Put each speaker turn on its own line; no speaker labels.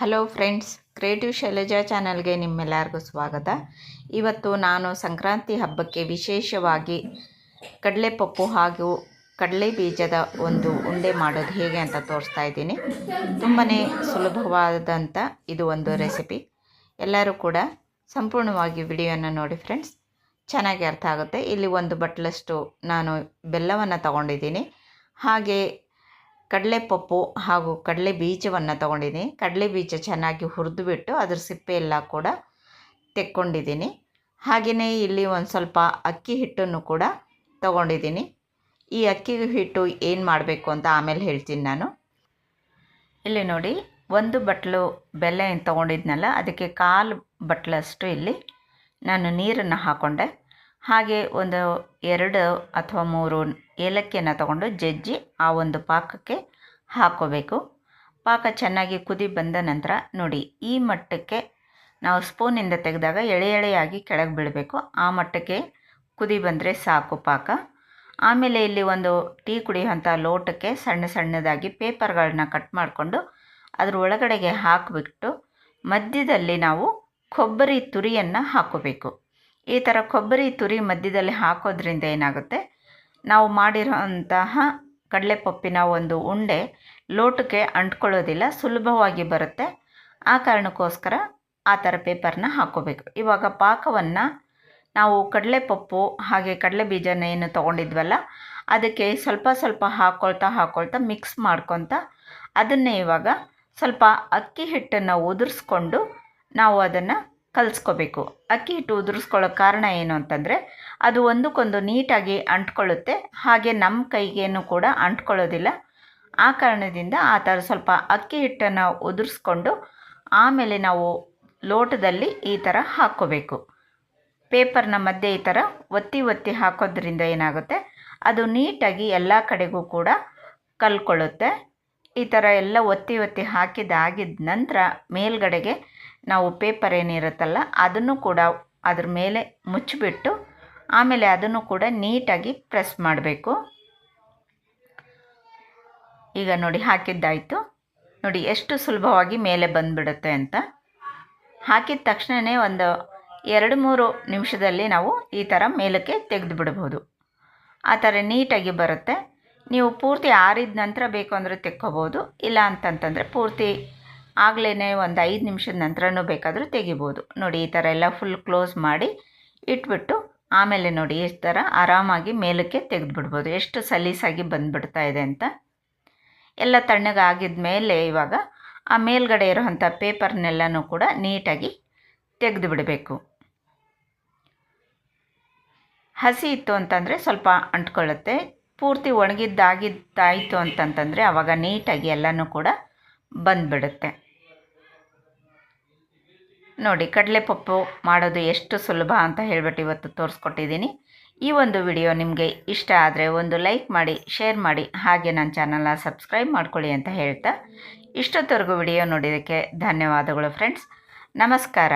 Hello friends creative Shailaja ಚಾನಲ್ಗೆ ನಿಮ್ಮೆಲ್ಲರಿಗೂ ಸ್ವಾಗತ. ಇವತ್ತು ನಾನು ಸಂಕ್ರಾಂತಿ ಹಬ್ಬಕ್ಕೆ ವಿಶೇಷವಾಗಿ ಕಡಲೆ ಪಪ್ಪು ಹಾಗೂ ಕಡಲೆ ಬೀಜದ ಒಂದು ಉಂಡೆ ಮಾಡೋದು ಹೇಗೆ ಅಂತ ತೋರಿಸ್ತಾ ಇದ್ದೀನಿ. ತುಂಬಾ ಸುಲಭವಾದಂಥ ಇದು ಒಂದು ರೆಸಿಪಿ ಎಲ್ಲರೂ ಕೂಡ ಸಂಪೂರ್ಣವಾಗಿ ವಿಡಿಯೋನ ನೋಡಿ ಫ್ರೆಂಡ್ಸ್ ಚೆನ್ನಾಗಿ ಅರ್ಥ ಆಗುತ್ತೆ. ಇಲ್ಲಿ ಒಂದು ಬಟ್ಲಷ್ಟು ನಾನು ಬೆಲ್ಲವನ್ನು ತಗೊಂಡಿದ್ದೀನಿ. ಹಾಗೆ ಕಡಲೆಪಪ್ಪು ಹಾಗೂ ಕಡಲೆ ಬೀಜವನ್ನು ತೊಗೊಂಡಿದ್ದೀನಿ. ಕಡಲೆ ಬೀಜ ಚೆನ್ನಾಗಿ ಹುರಿದುಬಿಟ್ಟು ಅದ್ರ ಸಿಪ್ಪೆ ಎಲ್ಲ ಕೂಡ ತೆಕ್ಕೊಂಡಿದ್ದೀನಿ. ಹಾಗೆಯೇ ಇಲ್ಲಿ ಒಂದು ಸ್ವಲ್ಪ ಅಕ್ಕಿ ಹಿಟ್ಟನ್ನು ಕೂಡ ತೊಗೊಂಡಿದ್ದೀನಿ. ಈ ಅಕ್ಕಿ ಹಿಟ್ಟು ಏನು ಮಾಡಬೇಕು ಅಂತ ಆಮೇಲೆ ಹೇಳ್ತೀನಿ ನಾನು. ಇಲ್ಲಿ ನೋಡಿ, ಒಂದು ಬಟ್ಲು ಬೆಲ್ಲ ಏನು ತೊಗೊಂಡಿದ್ನಲ್ಲ, ಅದಕ್ಕೆ ಕಾಲು ಬಟ್ಲಷ್ಟು ಇಲ್ಲಿ ನಾನು ನೀರನ್ನು ಹಾಕ್ಕೊಂಡೆ ಹಾಗೆ ಒಂದು ಎರಡು ಅಥವಾ ಮೂರು ಏಲಕ್ಕಿಯನ್ನು ತಗೊಂಡು ಜಜ್ಜಿ ಆ ಒಂದು ಪಾಕಕ್ಕೆ ಹಾಕೋಬೇಕು. ಪಾಕ ಚೆನ್ನಾಗಿ ಕುದಿ ಬಂದ ನಂತರ ನೋಡಿ, ಈ ಮಟ್ಟಕ್ಕೆ ನಾವು ಸ್ಪೂನಿಂದ ತೆಗೆದಾಗ ಎಳೆ ಎಳೆಯಾಗಿ ಕೆಳಗೆ ಬೀಳಬೇಕು. ಆ ಮಟ್ಟಕ್ಕೆ ಕುದಿ ಬಂದರೆ ಸಾಕು ಪಾಕ. ಆಮೇಲೆ ಇಲ್ಲಿ ಒಂದು ಟೀ ಕುಡಿಯುವಂಥ ಲೋಟಕ್ಕೆ ಸಣ್ಣ ಸಣ್ಣದಾಗಿ ಪೇಪರ್ಗಳನ್ನ ಕಟ್ ಮಾಡಿಕೊಂಡು ಅದ್ರ ಒಳಗಡೆಗೆ ಹಾಕಿಬಿಟ್ಟು ಮಧ್ಯದಲ್ಲಿ ನಾವು ಕೊಬ್ಬರಿ ತುರಿಯನ್ನು ಹಾಕೋಬೇಕು. ಈ ಥರ ಕೊಬ್ಬರಿ ತುರಿ ಮಧ್ಯದಲ್ಲಿ ಹಾಕೋದ್ರಿಂದ ಏನಾಗುತ್ತೆ? ನಾವು ಮಾಡಿರೋಂತಹ ಕಡಲೆಪಪ್ಪಿನ ಒಂದು ಉಂಡೆ ಲೋಟಕ್ಕೆ ಅಂಟ್ಕೊಳ್ಳೋದಿಲ್ಲ, ಸುಲಭವಾಗಿ ಬರುತ್ತೆ. ಆ ಕಾರಣಕ್ಕೋಸ್ಕರ ಆ ಥರ ಪೇಪರ್ನ ಹಾಕ್ಕೋಬೇಕು ಇವಾಗ ಪಾಕವನ್ನು ನಾವು ಕಡಲೆಪಪ್ಪು ಹಾಗೆ ಕಡಲೆ ಬೀಜನ ಏನು ತೊಗೊಂಡಿದ್ವಲ್ಲ, ಅದಕ್ಕೆ ಸ್ವಲ್ಪ ಸ್ವಲ್ಪ ಹಾಕ್ಕೊಳ್ತಾ ಹಾಕ್ಕೊಳ್ತಾ ಮಿಕ್ಸ್ ಮಾಡ್ಕೊತ ಅದನ್ನೇ ಇವಾಗ ಸ್ವಲ್ಪ ಅಕ್ಕಿ ಹಿಟ್ಟನ್ನು ಉದುರಿಸ್ಕೊಂಡು ನಾವು ಅದನ್ನು ಕಲಿಸ್ಕೋಬೇಕು. ಅಕ್ಕಿ ಹಿಟ್ಟು ಉದುರಿಸ್ಕೊಳ್ಳೋ ಕಾರಣ ಏನು ಅಂತಂದರೆ, ಅದು ಒಂದಕ್ಕೊಂದು ನೀಟಾಗಿ ಅಂಟ್ಕೊಳ್ಳುತ್ತೆ. ಹಾಗೆ ನಮ್ಮ ಕೈಗೇನು ಕೂಡ ಅಂಟ್ಕೊಳ್ಳೋದಿಲ್ಲ. ಆ ಕಾರಣದಿಂದ ಆ ಥರ ಸ್ವಲ್ಪ ಅಕ್ಕಿ ಹಿಟ್ಟನ್ನು ಉದುರಿಸ್ಕೊಂಡು ಆಮೇಲೆ ನಾವು ಲೋಟದಲ್ಲಿ ಈ ಥರ ಹಾಕ್ಕೋಬೇಕು. ಪೇಪರ್ನ ಮಧ್ಯೆ ಈ ಥರ ಒತ್ತಿ ಒತ್ತಿ ಹಾಕೋದ್ರಿಂದ ಏನಾಗುತ್ತೆ, ಅದು ನೀಟಾಗಿ ಎಲ್ಲ ಕಡೆಗೂ ಕೂಡ ಕಲ್ಕೊಳ್ಳುತ್ತೆ. ಈ ಥರ ಎಲ್ಲ ಒತ್ತಿ ಒತ್ತಿ ಹಾಕಿದಾಗಿದ ನಂತರ ಮೇಲ್ಗಡೆಗೆ ನಾವು ಪೇಪರ್ ಏನಿರುತ್ತಲ್ಲ, ಅದನ್ನು ಕೂಡ ಅದ್ರ ಮೇಲೆ ಮುಚ್ಚಿಬಿಟ್ಟು, ಆಮೇಲೆ ಅದನ್ನು ಕೂಡ ನೀಟಾಗಿ ಪ್ರೆಸ್ ಮಾಡಬೇಕು. ಈಗ ನೋಡಿ ಹಾಕಿದ್ದಾಯಿತು. ನೋಡಿ ಎಷ್ಟು ಸುಲಭವಾಗಿ ಮೇಲೆ ಬಂದುಬಿಡುತ್ತೆ ಅಂತ. ಹಾಕಿದ ತಕ್ಷಣವೇ ಒಂದು ಎರಡು ಮೂರು ನಿಮಿಷದಲ್ಲಿ ನಾವು ಈ ಥರ ಮೇಲಕ್ಕೆ ತೆಗೆದು ಬಿಡ್ಬೋದು ಆ ಥರ ನೀಟಾಗಿ ಬರುತ್ತೆ. ನೀವು ಪೂರ್ತಿ ಆರಿದ ನಂತರ ಬೇಕು ಅಂದರೆ ತೆಕ್ಕೋಬೋದು, ಇಲ್ಲ ಅಂತಂತಂದರೆ ಪೂರ್ತಿ ಆಗಲೇ ಒಂದು ಐದು ನಿಮಿಷದ ನಂತರನೂ ಬೇಕಾದರೂ ತೆಗಿಬೋದು. ನೋಡಿ, ಈ ಥರ ಎಲ್ಲ ಫುಲ್ ಕ್ಲೋಸ್ ಮಾಡಿ ಇಟ್ಬಿಟ್ಟು, ಆಮೇಲೆ ನೋಡಿ, ಈ ಥರ ಆರಾಮಾಗಿ ಮೇಲಕ್ಕೆ ತೆಗೆದುಬಿಡ್ಬೋದು. ಎಷ್ಟು ಸಲೀಸಾಗಿ ಬಂದುಬಿಡ್ತಾ ಇದೆ ಅಂತ. ಎಲ್ಲ ತಣ್ಣಗಾಗಿದ ಮೇಲೆ ಇವಾಗ ಆ ಮೇಲ್ಗಡೆ ಇರೋವಂಥ ಪೇಪರ್ನೆಲ್ಲನೂ ಕೂಡ ನೀಟಾಗಿ ತೆಗೆದು ಬಿಡಬೇಕು ಹಸಿ ಇತ್ತು ಅಂತಂದರೆ ಸ್ವಲ್ಪ ಅಂಟ್ಕೊಳ್ಳುತ್ತೆ. ಪೂರ್ತಿ ಒಣಗಿದ್ದಾಗಿದ್ದಾಯಿತು ಅಂತಂತಂದರೆ ಆವಾಗ ನೀಟಾಗಿ ಎಲ್ಲನೂ ಕೂಡ ಬಂದುಬಿಡುತ್ತೆ. ನೋಡಿ ಕಡಲೆ ಪಪ್ಪು ಮಾಡೋದು ಎಷ್ಟು ಸುಲಭ ಅಂತ ಹೇಳ್ಬಿಟ್ಟು ಇವತ್ತು ತೋರಿಸ್ಕೊಟ್ಟಿದ್ದೀನಿ. ಈ ಒಂದು ವಿಡಿಯೋ ನಿಮಗೆ ಇಷ್ಟ ಆದರೆ ಒಂದು ಲೈಕ್ ಮಾಡಿ, ಶೇರ್ ಮಾಡಿ, ಹಾಗೆ ನನ್ನ ಚಾನಲ್ನ ಸಬ್ಸ್ಕ್ರೈಬ್ ಮಾಡ್ಕೊಳ್ಳಿ ಅಂತ ಹೇಳ್ತಾ ಇಷ್ಟೊತ್ತವರೆಗೂ ವಿಡಿಯೋ ನೋಡಿದ್ದಕ್ಕೆ ಧನ್ಯವಾದಗಳು ಫ್ರೆಂಡ್ಸ್. ನಮಸ್ಕಾರ.